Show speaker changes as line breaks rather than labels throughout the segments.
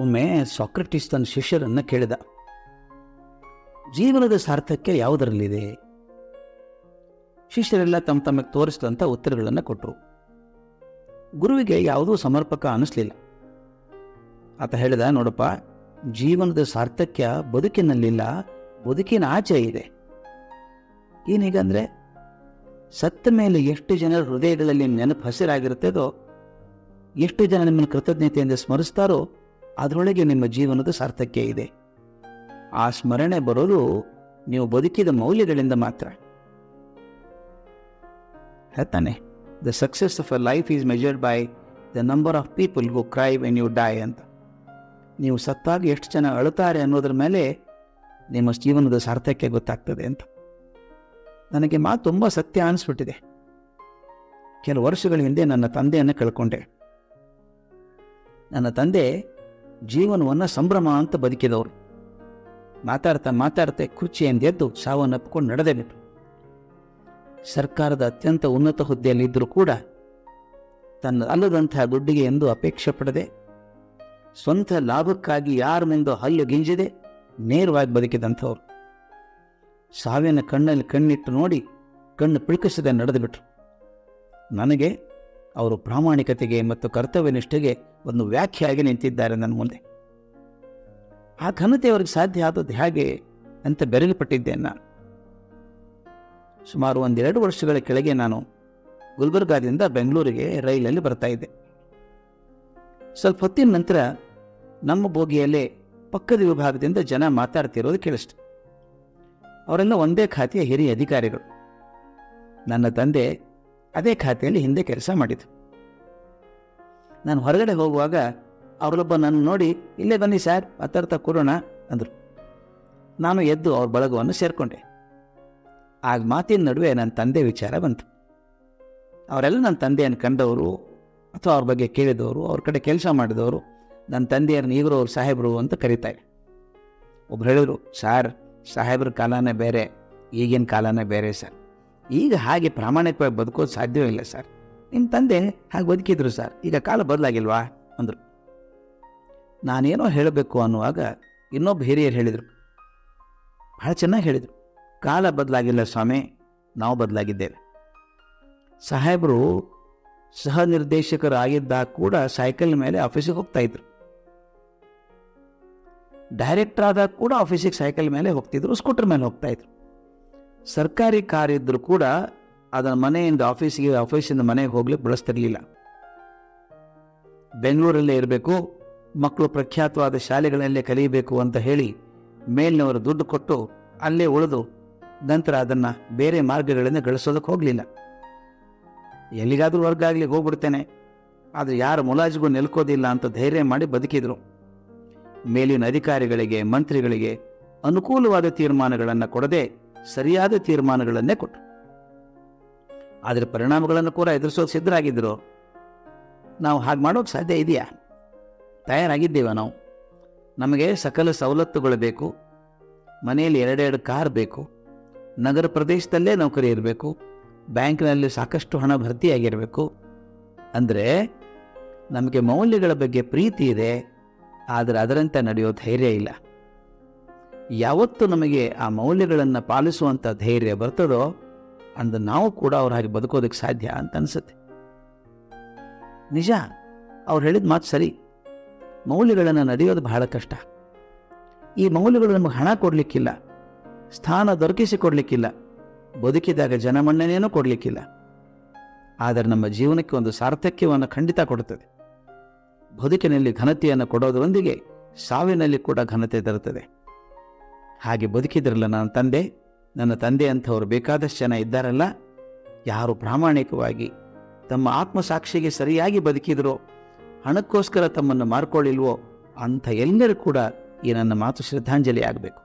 ಒಮ್ಮೆ ಸಾಕ್ರೆಟಿಸ್ ತನ್ನ ಶಿಷ್ಯರನ್ನು ಕೇಳಿದ. ಜೀವನದ ಸಾರ್ಥಕ್ಯ ಯಾವುದರಲ್ಲಿದೆ? ಶಿಷ್ಯರೆಲ್ಲ ತಮ್ಮ ತಮಗೆ ತೋರಿಸಿದಂಥ ಉತ್ತರಗಳನ್ನು ಕೊಟ್ಟರು ಗುರುವಿಗೆ ಯಾವುದೂ ಸಮರ್ಪಕ ಅನ್ನಿಸ್ಲಿಲ್ಲ ಆತ ಹೇಳಿದ, ನೋಡಪ್ಪ, ಜೀವನದ ಸಾರ್ಥಕ್ಯ ಬದುಕಿನಲ್ಲಿಲ್ಲ, ಬದುಕಿನ ಆಚೆ ಇದೆ. ಏನೀಗಂದರೆ ಸತ್ತ ಮೇಲೆ ಎಷ್ಟು ಜನರ ಹೃದಯಗಳಲ್ಲಿ ನೆನಪು ಹಸಿರಾಗಿರುತ್ತದೋ, ಎಷ್ಟು ಜನ ನಿಮ್ಮನ್ನು ಕೃತಜ್ಞತೆಯಿಂದ ಸ್ಮರಿಸ್ತಾರೋ ಅದರೊಳಗೆ ನಿಮ್ಮ ಜೀವನದ ಸಾರ್ಥಕ್ಯ ಇದೆ. ಆ ಸ್ಮರಣೆ ಬರೋದು ನೀವು ಬದುಕಿದ ಮೌಲ್ಯಗಳಿಂದ ಮಾತ್ರ. ಹೇಳ್ತಾನೆ the success of a life is measured by the number of people go cry when you die ಅಂತ. ನೀವು ಸತ್ತಾಗ ಎಷ್ಟು ಜನ ಅಳುತ್ತಾರೆ ಅನ್ನೋದ್ರ ಮೇಲೆ ನಿಮ್ಮ ಜೀವನದ ಸಾರ್ಥಕ್ಯ ಗೊತ್ತಾಗ್ತದೆ ಅಂತ. ನನಗೆ ಮಾತು ತುಂಬ ಸತ್ಯ ಅನಿಸ್ಬಿಟ್ಟಿದೆ. ಕೆಲವು ವರ್ಷಗಳ ಹಿಂದೆ ನನ್ನ ತಂದೆಯನ್ನು ಕಳ್ಕೊಂಡೆ. ನನ್ನ ತಂದೆ ಜೀವನವನ್ನು ಸಂಭ್ರಮ ಅಂತ ಬದುಕಿದವರು. ಮಾತಾಡ್ತಾ ಮಾತಾಡ್ತಾ ಕುರ್ಚಿಯಿಂದ ಎದ್ದು ಸಾವನ್ನು ಅಪ್ಕೊಂಡು ನಡೆದೇ ಬಿಟ್ಟರು ಸರ್ಕಾರದ ಅತ್ಯಂತ ಉನ್ನತ ಹುದ್ದೆಯಲ್ಲಿದ್ದರೂ ಕೂಡ ತನ್ನ ಅಲ್ಲದಂತಹ ದುಡ್ಡಿಗೆ ಎಂದು ಅಪೇಕ್ಷೆ ಪಡದೆ, ಸ್ವಂತ ಲಾಭಕ್ಕಾಗಿ ಯಾರ ಮುಂದೆ ಹಲ್ಲು ಗಿಂಜದೆ ನೇರವಾಗಿ ಬದುಕಿದಂಥವ್ರು. ಸಾವಿನ ಕಣ್ಣಲ್ಲಿ ಕಣ್ಣಿಟ್ಟು ನೋಡಿ ಕಣ್ಣು ಪಿಳುಕಿಸದೆ ನಡೆದು ಬಿಟ್ರು ನನಗೆ ಅವರು ಪ್ರಾಮಾಣಿಕತೆಗೆ ಮತ್ತು ಕರ್ತವ್ಯನಿಷ್ಠೆಗೆ ಒಂದು ವ್ಯಾಖ್ಯೆಯಾಗಿ ನಿಂತಿದ್ದಾರೆ ನನ್ನ ಮುಂದೆ. ಆ ಘನತೆ ಅವ್ರಿಗೆ ಸಾಧ್ಯ ಆದದ್ದು ಹೇಗೆ ಅಂತ ಬೆರಗಿಪಟ್ಟಿದ್ದೇನೆ ನಾನು. ಸುಮಾರು ಒಂದೆರಡು ವರ್ಷಗಳ ಕೆಳಗೆ ನಾನು ಗುಲ್ಬರ್ಗಾದಿಂದ ಬೆಂಗಳೂರಿಗೆ ರೈಲಲ್ಲಿ ಬರ್ತಾ ಇದ್ದೆ. ಸ್ವಲ್ಪ ಹೊತ್ತಿನ ನಂತರ ನಮ್ಮ ಬೋಗಿಯಲ್ಲೇ ಪಕ್ಕದ ವಿಭಾಗದಿಂದ ಜನ ಮಾತಾಡ್ತಿರೋದು ಕೇಳಿಸ್ತು. ಅವರೆಲ್ಲ ಒಂದೇ ಖಾತೆಯ ಹಿರಿಯ ಅಧಿಕಾರಿಗಳು. ನನ್ನ ತಂದೆ ಅದೇ ಖಾತೆಯಲ್ಲಿ ಹಿಂದೆ ಕೆಲಸ ಮಾಡಿದ್ರು ನಾನು ಹೊರಗಡೆ ಹೋಗುವಾಗ ಅವರೊಬ್ಬ ನನ್ನ ನೋಡಿ, ಇಲ್ಲೇ ಬನ್ನಿ ಸರ್ ಮಾತಾಡ್ತಾ ಕೊಡೋಣ ಅಂದರು. ನಾನು ಎದ್ದು ಅವ್ರ ಬಳಗವನ್ನು ಸೇರಿಕೊಂಡೆ. ಆಗ ಮಾತಿನ ನಡುವೆ ನನ್ನ ತಂದೆ ವಿಚಾರ ಬಂತು. ಅವರೆಲ್ಲ ನನ್ನ ತಂದೆಯನ್ನು ಕಂಡವರು ಅಥವಾ ಅವ್ರ ಬಗ್ಗೆ ಕೇಳಿದವರು, ಅವ್ರ ಕಡೆ ಕೆಲಸ ಮಾಡಿದವರು ನನ್ನ ತಂದೆಯರನ್ನ ಈಗಲೂ ಅವ್ರು ಸಾಹೇಬರು ಅಂತ ಕರೀತಾರೆ. ಒಬ್ರು ಹೇಳಿದ್ರು, ಸಾರ್, ಸಾಹೇಬ್ರ ಕಾಲನೇ ಬೇರೆ, ಈಗಿನ ಕಾಲನೇ ಬೇರೆ ಸರ್. ಈಗ ಹಾಗೆ ಪ್ರಾಮಾಣಿಕವಾಗಿ ಬದುಕೋದು ಸಾಧ್ಯವೇ ಇಲ್ಲ ಸರ್. ನಿಮ್ಮ ತಂದೆ ಹಾಗೆ ಬದುಕಿದ್ರು ಸರ್. ಈಗ ಕಾಲ ಬದಲಾಗಿಲ್ವಾ? ಅಂದರು. ನಾನೇನೋ ಹೇಳಬೇಕು ಅನ್ನುವಾಗ ಇನ್ನೊಬ್ಬ ಹಿರಿಯರು ಹೇಳಿದರು. ಭಾಳ ಚೆನ್ನಾಗಿ ಹೇಳಿದರು. ಕಾಲ ಬದಲಾಗಿಲ್ಲ ಸ್ವಾಮಿ, ನಾವು ಬದಲಾಗಿದ್ದೇವೆ. ಸಾಹೇಬರು ಸಹ ನಿರ್ದೇಶಕರಾಗಿದ್ದಾಗ ಕೂಡ ಸೈಕಲ್ ಮೇಲೆ ಆಫೀಸಿಗೆ ಹೋಗ್ತಾ ಇದ್ರು. ಡೈರೆಕ್ಟರ್ ಆದಾಗ ಕೂಡ ಆಫೀಸಿಗೆ ಸೈಕಲ್ ಮೇಲೆ ಹೋಗ್ತಿದ್ರು, ಸ್ಕೂಟರ್ ಮೇಲೆ ಹೋಗ್ತಾ ಇದ್ರು. ಸರ್ಕಾರಿ ಕಾರ್ ಇದ್ದರೂ ಕೂಡ ಅದನ್ನ ಮನೆಯಿಂದ ಆಫೀಸಿಗೆ, ಆಫೀಸಿಂದ ಮನೆಗೆ ಹೋಗ್ಲಿಕ್ಕೆ ಬಳಸ್ತಿರಲಿಲ್ಲ. ಬೆಂಗಳೂರಲ್ಲೇ ಇರಬೇಕು ಮಕ್ಕಳು ಪ್ರಖ್ಯಾತವಾದ ಶಾಲೆಗಳಲ್ಲೇ ಕಲಿಯಬೇಕು ಅಂತ ಹೇಳಿ ಮೇಲಿನವರು ದುಡ್ಡು ಕೊಟ್ಟು ಅಲ್ಲೇ ಉಳಿದು ನಂತರ ಅದನ್ನು ಬೇರೆ ಮಾರ್ಗಗಳಿಂದ ಗಳಿಸೋದಕ್ಕೆ ಹೋಗಲಿಲ್ಲ. ಎಲ್ಲಿಗಾದರೂ ವರ್ಗ ಆಗಲಿ ಹೋಗ್ಬಿಡ್ತೇನೆ. ಆದರೆ ಯಾರ ಮುಲಾಜಿಗೂ ನಿಲ್ಕೋದಿಲ್ಲ ಅಂತ ಧೈರ್ಯ ಮಾಡಿ ಬದುಕಿದರು. ಮೇಲಿನ ಅಧಿಕಾರಿಗಳಿಗೆ, ಮಂತ್ರಿಗಳಿಗೆ ಅನುಕೂಲವಾದ ತೀರ್ಮಾನಗಳನ್ನು ಕೊಡದೆ ಸರಿಯಾದ ತೀರ್ಮಾನಗಳನ್ನೇ ಕೊಟ್ಟರು. ಅದರ ಪರಿಣಾಮಗಳನ್ನು ಕೂಡ ಎದುರಿಸೋದು ಸಿದ್ಧರಾಗಿದ್ದರು ನಾವು ಹಾಗೆ ಮಾಡೋಕ್ಕೆ ಸಾಧ್ಯ ಇದೆಯಾ? ತಯಾರಾಗಿದ್ದೇವೆ ನಾವು? ನಮಗೆ ಸಕಲ ಸವಲತ್ತುಗಳು ಬೇಕು, ಮನೆಯಲ್ಲಿ ಎರಡೆರಡು ಕಾರ್ ಬೇಕು, ನಗರ ಪ್ರದೇಶದಲ್ಲೇ ನೌಕರಿ ಇರಬೇಕು, ಬ್ಯಾಂಕ್ನಲ್ಲಿ ಸಾಕಷ್ಟು ಹಣ ಭರ್ತಿಯಾಗಿರಬೇಕು. ಅಂದರೆ ನಮಗೆ ಮೌಲ್ಯಗಳ ಬಗ್ಗೆ ಪ್ರೀತಿ ಇದೆ, ಆದರೆ ಅದರಂತೆ ನಡೆಯೋ ಧೈರ್ಯ ಇಲ್ಲ. ಯಾವತ್ತು ನಮಗೆ ಆ ಮೌಲ್ಯಗಳನ್ನು ಪಾಲಿಸುವಂಥ ಧೈರ್ಯ ಬರ್ತದೋ ಅಂದ ನಾವು ಕೂಡ ಅವ್ರ ಹಾಗೆ ಬದುಕೋದಕ್ಕೆ ಸಾಧ್ಯ ಅಂತ ಅನಿಸುತ್ತೆ. ನಿಜ, ಅವ್ರು ಹೇಳಿದ ಮಾತು ಸರಿ. ಮೌಲ್ಯಗಳನ್ನು ನಡೆಯೋದು ಬಹಳ ಕಷ್ಟ. ಈ ಮೌಲ್ಯಗಳು ನಮಗೆ ಹಣ ಕೊಡಲಿಕ್ಕಿಲ್ಲ, ಸ್ಥಾನ ದೊರಕಿಸಿ ಕೊಡಲಿಕ್ಕಿಲ್ಲ ಬದುಕಿದಾಗ ಜನಮನ್ನಣೆಯೂ ಕೊಡಲಿಕ್ಕಿಲ್ಲ. ಆದರೆ ನಮ್ಮ ಜೀವನಕ್ಕೆ ಒಂದು ಸಾರ್ಥಕ್ಯವನ್ನು ಖಂಡಿತ ಕೊಡುತ್ತದೆ. ಬದುಕಿನಲ್ಲಿ ಘನತೆಯನ್ನು ಕೊಡೋದರೊಂದಿಗೆ ಸಾವಿನಲ್ಲಿ ಕೂಡ ಘನತೆ ತರುತ್ತದೆ. ಹಾಗೆ ಬದುಕಿದ್ರಲ್ಲ ನನ್ನ ತಂದೆ? ನನ್ನ ತಂದೆ ಅಂಥವ್ರು ಬೇಕಾದಷ್ಟು ಜನ ಇದ್ದಾರಲ್ಲ? ಯಾರು ಪ್ರಾಮಾಣಿಕವಾಗಿ ತಮ್ಮ ಆತ್ಮಸಾಕ್ಷಿಗೆ ಸರಿಯಾಗಿ ಬದುಕಿದರೋ, ಹಣಕ್ಕೋಸ್ಕರ ತಮ್ಮನ್ನು ಮಾರ್ಕೊಳ್ಳಿಲ್ವೋ ಅಂಥ ಎಲ್ಲರೂ ಕೂಡ ಈ ನನ್ನ ಮಾತು ಶ್ರದ್ಧಾಂಜಲಿ ಆಗಬೇಕು.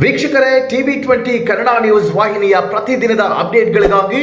ವೀಕ್ಷಕರೇ, ಟಿವಿ ಟ್ವೆಂಟಿ ಕನ್ನಡ ನ್ಯೂಸ್ ವಾಹಿನಿಯ ಪ್ರತಿದಿನದ ಅಪ್ಡೇಟ್ಗಳಿಗಾಗಿ